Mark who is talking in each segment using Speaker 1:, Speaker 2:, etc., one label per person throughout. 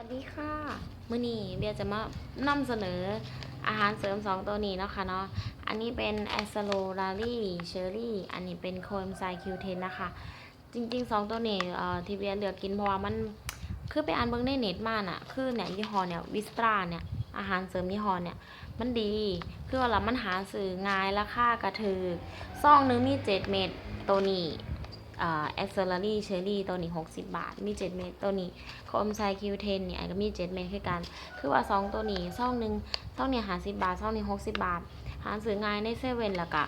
Speaker 1: วัสดีค่ะมื่อนี้เบียร์จะมานำเสนออาหารเสริม 2 ตัวนี้เนาะค่ะเนาะอันนี้เป็นแอสโลลารี่เชอรี่ อันนี้เป็นโคมไซคิวเทนนะคะ จริง ๆ 2 ตัวนี้เอ่อที่เบียร์เลือกกินเพราะว่ามันคือไปอ่านเบิ่งในเน็ตมาน่ะ คือเนี่ยยี่ห้อเนี่ยวิสตราเนี่ยอาหารเสริมยี่ห้อเนี่ย มันดี คือว่าเรามันหาซื้อง่ายราคากระถือซองหนึงมี 7 เม็ดตัวนี้ แอสโลลารี่เชอรี่ตัวนี้ 60 บาท มี 7 เม็ดตัวนี้โคมไซคิวเทนเนี่ยก็มีเจ็ดเมตรคือกัน คือว่าสองตัวนี้ซ่องหนึ่งซ่องเนี่ยหาสิบาทซ่องนี้หกสิบาท หาซื้อง่ายในเซเว่นแล้วก็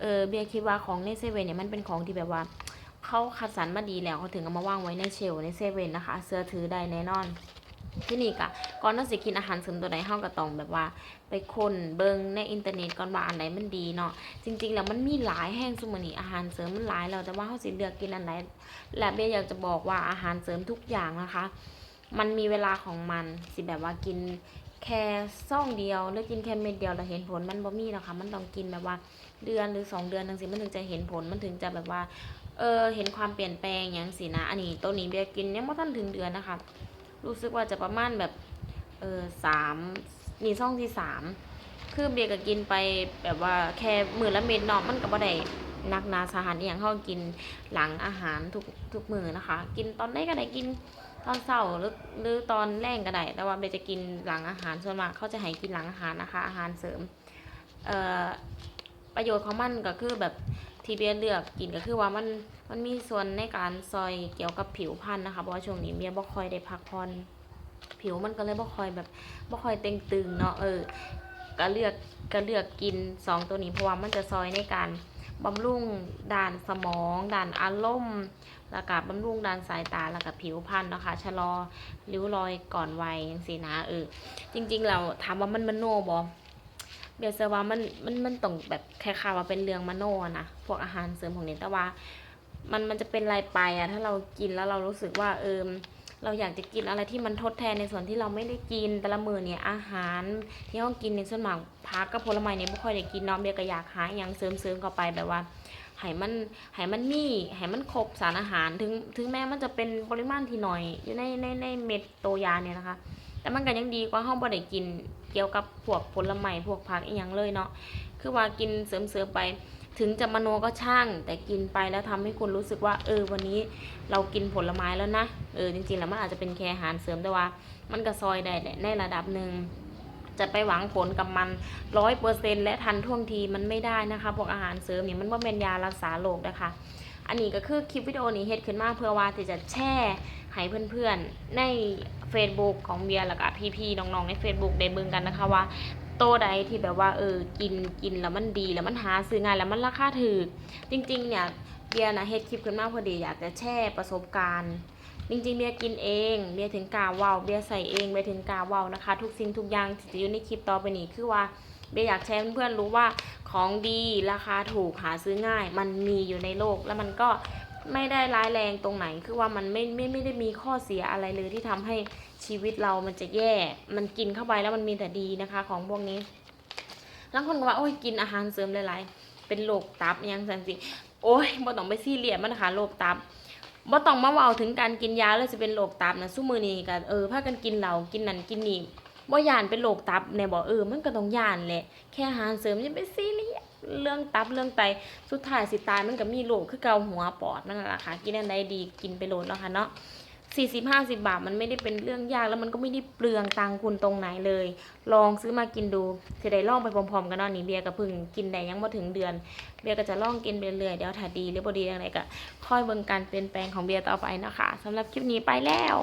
Speaker 1: เออเบียร์คิดว่าของในเซเว่นเนี่ยมันเป็นของที่แบบว่าเขาคัดสรรมาดีแล้วเขาถึงเอามาวางไว้ในเชลในเซเว่นนะคะ เสื้อถือได้แน่นอน ที่นี่กะก่อนเราสิกินอาหารเสริมตัวใดเฮาก็ต้องแบบว่า ไปค้นเบิ่งในอินเทอร์เน็ตก่อนว่าอันไหนมันดีเนาะจริง ๆ แล้วมันมีหลายแห่งซุมื้อนี้อาหารเสริมมันหลายแล้วแต่ว่าเฮาสิเลือกกินอันไหนและเบียอยากจะบอกว่าอาหารเสริมทุกอย่างนะคะ มันมีเวลาของมันสิแบบว่ากินแค่ซ่องเดียวหรือกินแค่เม็ดเดียวแล้วเห็นผลมันบ่มีหรอกค่ะมันต้องกินแบบว่าเดือนหรือสองเดือนจังสิมันถึงจะเห็นผลมันถึงจะแบบว่าเออเห็นความเปลี่ยนแปลงอย่างสินะ อันนี้ตัวนี้เบียร์กินยังไม่ทันถึงเดือนนะคะ รู้สึกว่าจะประมาณแบบเออสามนี่ซ่องที่สามคือเบียร์ก็กินไปแบบว่าแค่มือละเม็ดเนาะมันก็บ่ได้นักนาสาหัสอย่างเขากินหลังอาหารทุกทุกมือนะคะ กินตอนไหนก็ได้กินตอนเช้าหรือหรือตอนแรงก็ได้แต่ว่าเบลจะกินหลังอาหารส่วนมากเขาจะให้กินหลังอาหารนะคะ อาหารเสริมเอ่อประโยชน์ของมันก็คือแบบ ที่เบียเลือกกินก็คือว่ามันมันมีส่วนในการซอยเกี่ยวกับผิวพรรณนะคะเพราะว่าช่วงนี้เบียบ่ค่อยได้พักผ่อนผิวมันก็เลยบ่ค่อยแบบบ่ค่อยเต่งตึงเนาะเออก็เลือกก็เลือกกินสองตัวนี้เพราะว่ามันจะซอยในการบำรุงด่านสมองด่านอารมณ์แล้วก็บำรุงด้านสายตาแล้วก็ผิวพรรณนะคะชะลอริ้วรอยก่อนวัยจังซี่นะเออจริงๆ เราถามว่ามันมโนบ่ เบียร์เชื่อว่ามันมันมันต้องแบบคล้ายๆว่าเป็นเรื่องมโนนะพวกอาหารเสริมพวกนี้แต่ว่า มันมันจะเป็นไรไปอะถ้าเรากินแล้วเรารู้สึกว่าเออเราอยากจะกินอะไรที่มันทดแทนในส่วนที่เราไม่ได้กินแต่ละมือเนี่ยอาหารที่เรากินในส่วนมากผักกับผลไม้เนี่ยบ่ค่อยได้กินเนาะเบียร์ก็อยากหาอหยังเสริมๆเข้าไปแบบว่าให้มันให้มันมีให้มันครบสารอาหารถึงถึงแม้มันจะเป็นปริมาณที่น้อยอยู่ในในในเม็ดโตยาเนี่ยนะคะ แต่มันก็ยังดีกว่าเฮาบ่ได้กินเกี่ยวกับพวกผลไม้พวกผักอีหยังเลยเนาะคือว่ากินเสริมๆไป ถึงจะมโนก็ช่าง แต่กินไปแล้วทำให้คุณรู้สึกว่า เออวันนี้เรากินผลไม้แล้วนะเออจริงๆแล้วมันอาจจะเป็นแค่อาหารเสริมแต่ว่า มันก็ซอยได้แหละในระดับหนึ่งจะไปหวังผลกับมันร้อยเปอร์เซ็นและทันท่วงทีมันไม่ได้นะคะพวกอาหารเสริมเนี่ยมันว่าเป็นยารักษาโรคนะคะ อันนี้ก็คือคลิปวิดีโอนี้เฮ็ดขึ้นมาเพื่อว่าที่จะแชร์ให้เพื่อนๆ ใน Facebook ของเบียร์แล้วก็พี่ๆน้องๆใน Facebook ได้เบิ่งกันนะคะว่าโตใดที่แบบว่าเออกินกินแล้วมันดีแล้วมันหาซื้อง่ายแล้วมันราคาถูกจริง ๆ เนี่ยเบียร์นะเฮ็ดคลิปขึ้นมาพอดีอยากจะแชร์ประสบการณ์จริงๆเบียร์กินเองเบียร์ถึงกาเวาเบียร์ใส่เองเบียร์ถึงกาเวานะคะ ทุกสิ่งทุกอย่างที่จะอยู่ในคลิปต่อไปนี้คือว่า เบียอยากแชร์เพื่อนๆรู้ว่าของดีราคาถูกหาซื้อง่าย มันมีอยู่ในโลกแล้วมันก็ไม่ได้ร้ายแรงตรงไหน คือว่ามันไม่ไม่ไม่ได้มีข้อเสียอะไรเลยที่ทำให้ชีวิตเรามันจะแย่ มันกินเข้าไปแล้วมันมีแต่ดีนะคะ ของพวกนี้แล้วคนก็ว่าโอ้ยกินอาหารเสริมหลายๆ เป็นโรคตับยังสันสิโอ้ยบ่ต้องไปซีเรียสมันนะคะโรคตับบ่ต้องมาเว้าถึงการกินยาแล้วจะเป็นโรคตับนะซุมื้อนี้ก็เออพากันกินเหล้ากินนั่นกินนี่ บ่ย่านเป็นโรคตับแน่บ่เออมันก็ต้องย่านแหละแค่อาหารเสริมอย่าไปซีเรียสเรื่องตับเรื่องไตสุดท้ายสิตายมันก็มีโรคคือเกาหัวปอดนั่นแหละค่ะกินอันใดดีกินไปโลดแล้วค่ะเนาะสี่สิบห้าสิบาทมันไม่ได้เป็นเรื่องยากแล้วมันก็ไม่ได้เปลืองตังคุณตรงไหนเลย ลองซื้อมากินดูจะได้ลองไปพร้อมๆกันเนาะนี่เบียร์กับพึ่งกินได้ยังบ่ถึงเดือน เบียร์ก็จะลองกินไปเรื่อยๆเดี๋ยวถ้าดีหรือบ่ดีอย่างไรก็ค่อยเบิ่งการเปลี่ยนแปลงของเบียร์ต่อไปนะคะสำหรับคลิปนี้ไปแล้ว